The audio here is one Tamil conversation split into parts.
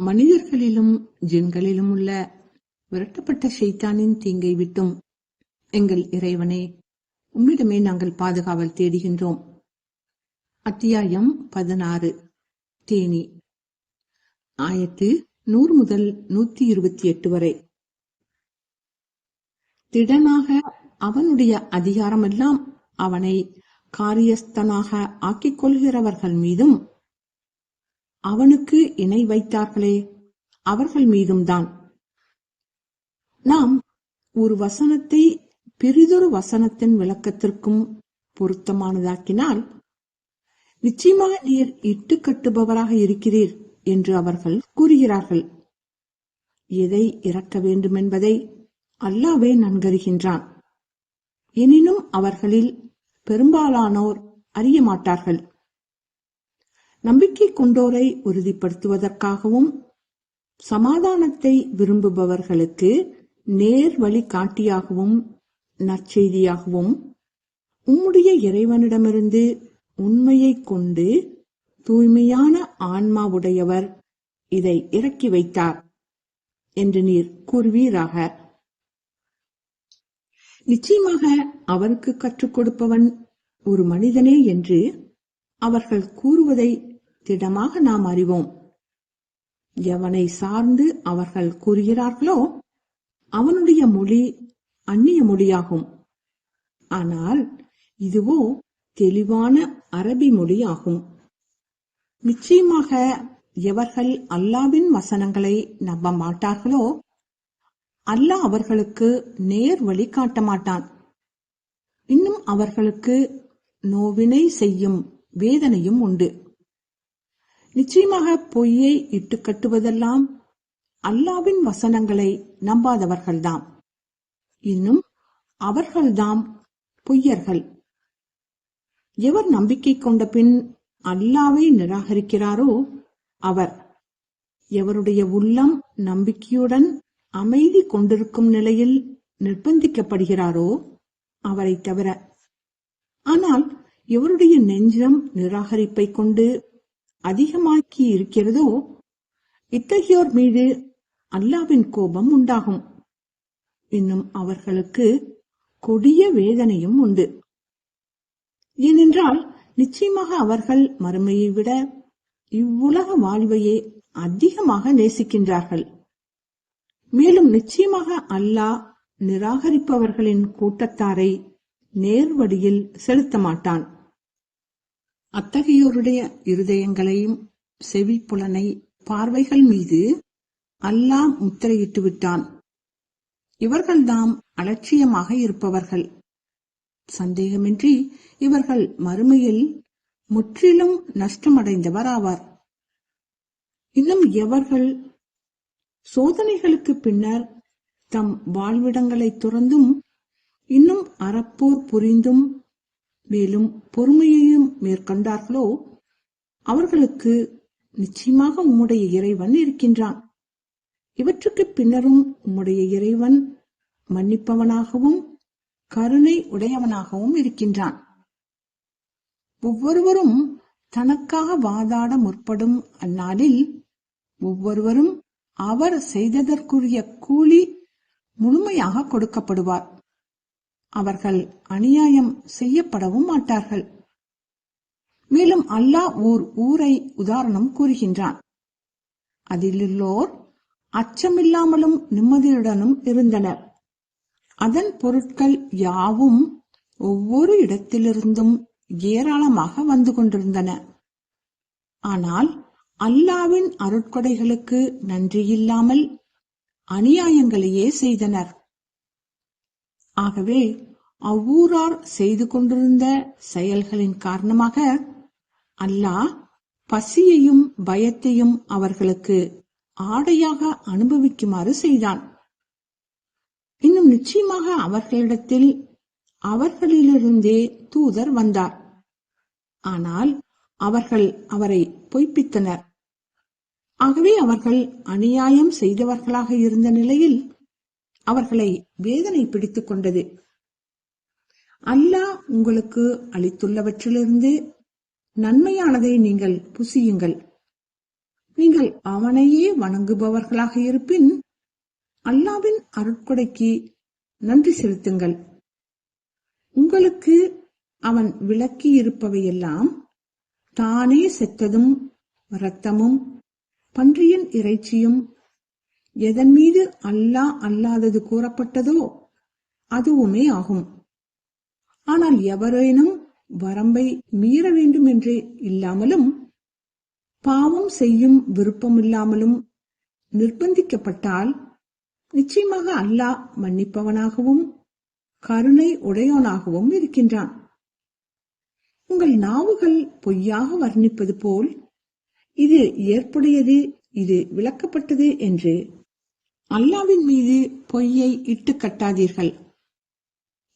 மனிதர்களிலும் ஜின்களிலும் உள்ள விரட்டப்பட்ட ஷைத்தானின் தீங்கை விட்டும் எங்கள் இறைவனே உம்மிடமே நாங்கள் பாதுகாவல் தேடுகின்றோம். அத்தியாயம் பதினாறு. தேனி. ஆயத்து நூறு முதல் நூத்தி இருபத்தி எட்டு வரை. திடனாக அவனுடைய அதிகாரமெல்லாம் அவனை காரியஸ்தனாக ஆக்கிக் கொள்கிறவர்கள் மீதும் அவனுக்கு இணை வைத்தார்களே. அவர்கள் மீதும் தான். நாம் ஒரு வசனத்தை பெரிதொரு வசனத்தின் விளக்கத்திற்கும் பொருத்தமானதாக்கினால் நிச்சயமாக நீர் இட்டு கட்டுபவராக இருக்கிறீர் என்று அவர்கள் கூறுகிறார்கள். எதை இறக்க வேண்டும் என்பதை அல்லாவே நன்கறிகின்றான். எனினும் அவர்களில் பெரும்பாலானோர் அறிய மாட்டார்கள் நம்பிக்கை கொண்டோரை உறுதிப்படுத்துவதற்காகவும் சமாதானத்தை விரும்புபவர்களுக்கு நேர் வழி காட்டியாகவும் நற்செய்தியாகவும் உம்முடைய இறைவனிடமிருந்து உண்மையை கொண்டு தூய்மையான ஆன்மாவுடையவர் இதை இறக்கி வைத்தார் என்று நீர் கூறுவீராக. நிச்சயமாக அவருக்கு கற்றுக் கொடுப்பவன் ஒரு மனிதனே என்று அவர்கள் கூறுவதை திடமாக நாம் அறிவோம். எவனை சார்ந்து அவர்கள் கூறுகிறார்களோ அவனுடைய மொழி அந்நிய மொழியாகும். ஆனால் இதுவோ தெளிவான அரபி மொழியாகும். நிச்சயமாக எவர்கள் அல்லாவின் வசனங்களை நம்ப மாட்டார்களோ அல்லாஹ் அவர்களுக்கு நேர் வழி காட்ட மாட்டான். இன்னும் அவர்களுக்கு நோவினை செய்யும் வேதனையும் உண்டு. நிச்சயமாக பொய்யை இட்டு கட்டுவதெல்லாம் அல்லாவின் வசனங்களை நம்பாதவர்கள்தாம். இன்னும் அவர்கள்தாம் பொய்யர்கள். எவர் நம்பிக்கை கொண்ட பின் அல்லாவை நிராகரிக்கிறாரோ அவர் எவருடைய உள்ளம் நம்பிக்கையுடன் அமைதி கொண்டிருக்கும் நிலையில் நிர்பந்திக்கப்படுகிறாரோ அவரை தவிர. ஆனால் எவருடைய நெஞ்சம் நிராகரிப்பை கொண்டு அதிகமாக்கி இருக்கிறதோ இத்தகையோர் மீது அல்லாவின் கோபம் உண்டாகும். இன்னும் அவர்களுக்கு கொடிய வேதனையும் உண்டு. ஏனென்றால் நிச்சயமாக அவர்கள் மறுமையை விட இவ்வுலக வாழ்வையே அதிகமாக நேசிக்கின்றார்கள். மேலும் நிச்சயமாக அல்லாஹ் நிராகரிப்பவர்களின் கூட்டத்தாரை நேர்வடியில் செலுத்த மாட்டான் அத்தகையோருடைய இருதயங்களையும் செவிப்புலனை பார்வைகள் மீது அல்லாஹ் முத்திரையிட்டு விட்டான். இவர்கள்தாம் அலட்சியமாக இருப்பவர்கள். சந்தேகமின்றி இவர்கள் மறுமையில் முற்றிலும் நஷ்டமடைந்தவர் ஆவார் இன்னும் எவர்கள் சோதனைகளுக்கு பின்னர் தம் வாழ்விடங்களை துறந்தும் இன்னும் அறப்போர் புரிந்தும் மேலும் பொறுமையையும் மேற்கொண்டார்களோ? அவர்களுக்கு நிச்சயமாக உம்முடைய இறைவன் இருக்கின்றான். இவற்றுக்கு பின்னரும் உம்முடைய இறைவன் மன்னிப்பவனாகவும் கருணை உடையவனாகவும் இருக்கின்றான். ஒவ்வொருவரும் தனக்காக வாதாட முற்படும் அந்நாளில் ஒவ்வொருவரும் அவர் செய்ததற்குரிய கூலி முழுமையாக கொடுக்கப்படுவார். அவர்கள் அநியாயம் செய்யப்படவும் மாட்டார்கள். மேலும் அல்லாஹ் ஓர் ஊரை உதாரணம் கூறுகின்றான். அதிலுள்ளோர் அச்சமில்லாமலும் நிம்மதியுடனும் இருந்தனர். அதன் பொருட்கள் யாவும் ஒவ்வொரு இடத்திலிருந்தும் ஏராளமாக வந்து கொண்டிருந்தன. ஆனால் அல்லாவின் அருட்கொடைகளுக்கு நன்றியில்லாமல் அநியாயங்களையே செய்தனர். ஆகவே அவ்வூரார் செய்து கொண்டிருந்த செயல்களின் காரணமாக அல்லாஹ் பசியையும் பயத்தையும் அவர்களுக்கு ஆடையாக அனுபவிக்குமாறு செய்தான். இன்னும் நிச்சயமாக அவர்களிடத்தில் அவர்களிலிருந்தே தூதர் வந்தார். ஆனால் அவர்கள் அவரை பொய்ப்பித்தனர். ஆகவே அவர்கள் அநியாயம் செய்தவர்களாக இருந்த நிலையில் அவர்களை வேதனை பிடித்துக் கொண்டது. அல்லாஹ் உங்களுக்கு அளித்துள்ளவற்றிலிருந்து நன்மையானதை நீங்கள் புசியுங்கள். நீங்கள் அவனையே வணங்குபவர்களாக இருப்பின் அல்லாவின் அருட்கொடைக்கு நன்றி செலுத்துங்கள். உங்களுக்கு அவன் விளக்கி இருப்பவையெல்லாம் தானே செத்ததும் இரத்தமும் பன்றியின் இறைச்சியும் எதன் மீது அல்லா அல்லாதது கூறப்பட்டதோ அதுவுமே ஆகும். ஆனால் எவரேனும் வரம்பை மீற வேண்டும் என்று இல்லாமலும் பாவம் செய்யும் விருப்பமில்லாமலும் நிர்பந்திக்கப்பட்டால் நிச்சயமாக அல்லாஹ் மன்னிப்பவனாகவும் கருணை உடையவனாகவும் இருக்கின்றான். உங்கள் நாவுகள் பொய்யாக வர்ணிப்பது போல் இது ஏற்புடையது இது விளக்கப்பட்டது என்று அல்லாவின் மீது பொய்யை இட்டு கட்டாதீர்கள்.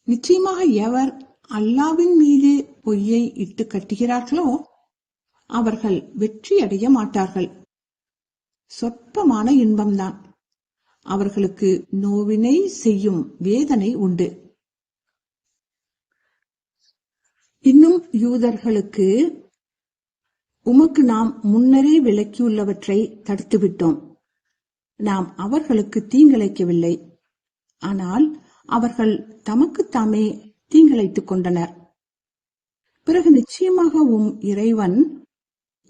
நிச்சயமாக எவர் அல்லாவின் மீது பொய்யை இட்டு கட்டுகிறார்களோ அவர்கள் வெற்றி அடைய மாட்டார்கள். சொற்பமான இன்பம்தான். அவர்களுக்கு நோவினை செய்யும் வேதனை உண்டு. இன்னும் யூதர்களுக்கு உமக்கு நாம் முன்னரே விலக்கியுள்ளவற்றை தடுத்துவிட்டோம். நாம் அவர்களுக்கு தீங்கிழைக்கவில்லை. ஆனால் அவர்கள் தமக்குத்தாமே தீங்கிழைத்துக் கொண்டனர். பிறகு நிச்சயமாக உம் இறைவன்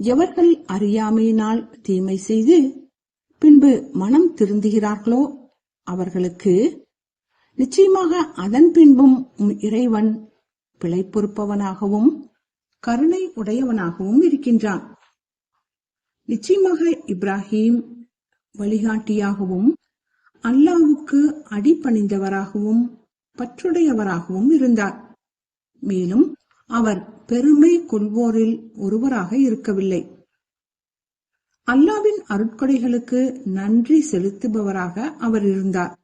எவர்கள் அறியாமையினால் தீமை செய்து பின்பு மனம் திருந்துகிறார்களோ அவர்களுக்கு நிச்சயமாக அதன் பின்பும் உம் இறைவன் பிழை பொறுப்பவனாகவும் கருணை உடையவனாகவும் இருக்கின்றான். நிச்சயமாக இப்ராஹிம் வழிகாட்டியாகவும் அல்லாவுக்கு அடிபணிந்தவராகவும் பற்றுடையவராகவும் இருந்தார். மேலும் அவர் பெருமை கொள்வோரில் ஒருவராக இருக்கவில்லை. அல்லாவின் அருட்கொடைகளுக்கு நன்றி செலுத்துபவராக அவர் இருந்தார்.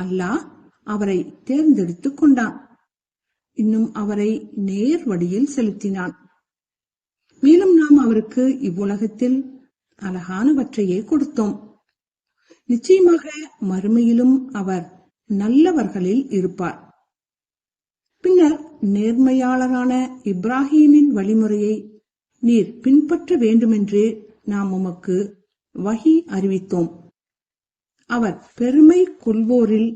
அல்லாஹ் அவரை தேர்ந்தெடுத்துக் கொண்டான். இன்னும் அவரை நேர் வழியில் செலுத்தினான். மேலும் நாம் அவருக்கு இவ்வுலகத்தில் அழகானவற்றையே கொடுத்தோம். நிச்சயமாக மறுமையிலும் அவர் நல்லவர்களில் இருப்பார். பின்னர் நேர்மையாளரான இப்ராஹீமின் வழிமுறையை நீர் பின்பற்ற வேண்டுமென்று நாம் உமக்கு வகி அறிவித்தோம். அவர் பெருமை கொள்வோரில்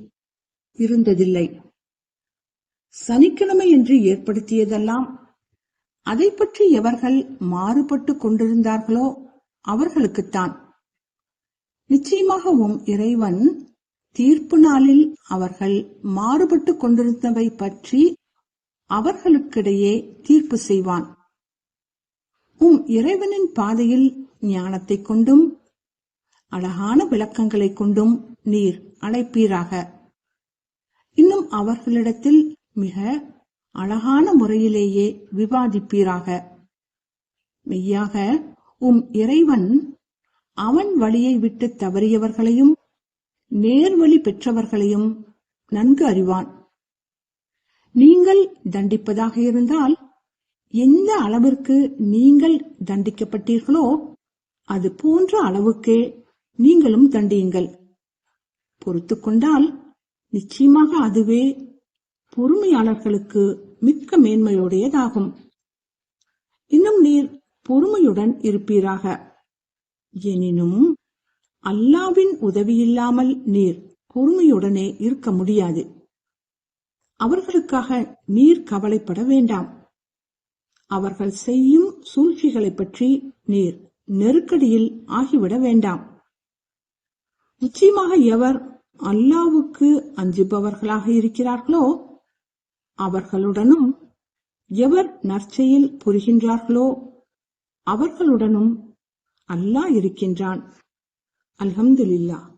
இருந்ததில்லை. சனிக்கிழமை என்று ஏற்படுத்தியதெல்லாம் அதை பற்றி எவர்கள் மாறுபட்டு கொண்டிருந்தார்களோ அவர்களுக்குத்தான். நிச்சயமாக உம் இறைவன் தீர்ப்பு நாளில் அவர்கள் மாறுபட்டு கொண்டிருந்தவை பற்றி அவர்களுக்கிடையே தீர்ப்பு செய்வான். உம் இறைவனின் பாதையில் ஞானத்தைக் கொண்டும் அழகான விளக்கங்களைக் கொண்டும் நீர் அழைப்பீராக. இன்னும் அவர்களிடத்தில் மிக அழகான முறையிலேயே விவாதிப்பீராக. மெய்யாக உம் இறைவன் அவன் வழியை விட்டு தவறியவர்களையும் நேர்வழி பெற்றவர்களையும் நன்கு அறிவான். நீங்கள் தண்டிப்பதாக இருந்தால் எந்த அளவிற்கு நீங்கள் தண்டிக்கப்பட்டீர்களோ அது போன்ற அளவுக்கே நீங்களும் தண்டியுங்கள். பொறுத்து கொண்டால் நிச்சயமாக அதுவே பொறுமையாளர்களுக்கு மிக்க மேன்மையுடையதாகும். இன்னும் நீர் பொறுமையுடன் இருப்பீராக. எனினும் அல்லாவின் உதவியில்லாமல் நீர் பொறுமையுடனே இருக்க முடியாது. அவர்களுக்காக நீர் கவலைப்பட வேண்டாம். அவர்கள் செய்யும் சூழ்ச்சிகளைப் பற்றி நீர் நெருக்கடியில் ஆகிவிட வேண்டாம். நிச்சயமாக எவர் அல்லாவுக்கு அஞ்சுபவர்களாக இருக்கிறார்களோ அவர்களுடனும் எவர் நற்செயல் புரிகின்றார்களோ அவர்களுடனும் அல்லாஹ் இருக்கின்றான். அல்ஹம்துலில்லா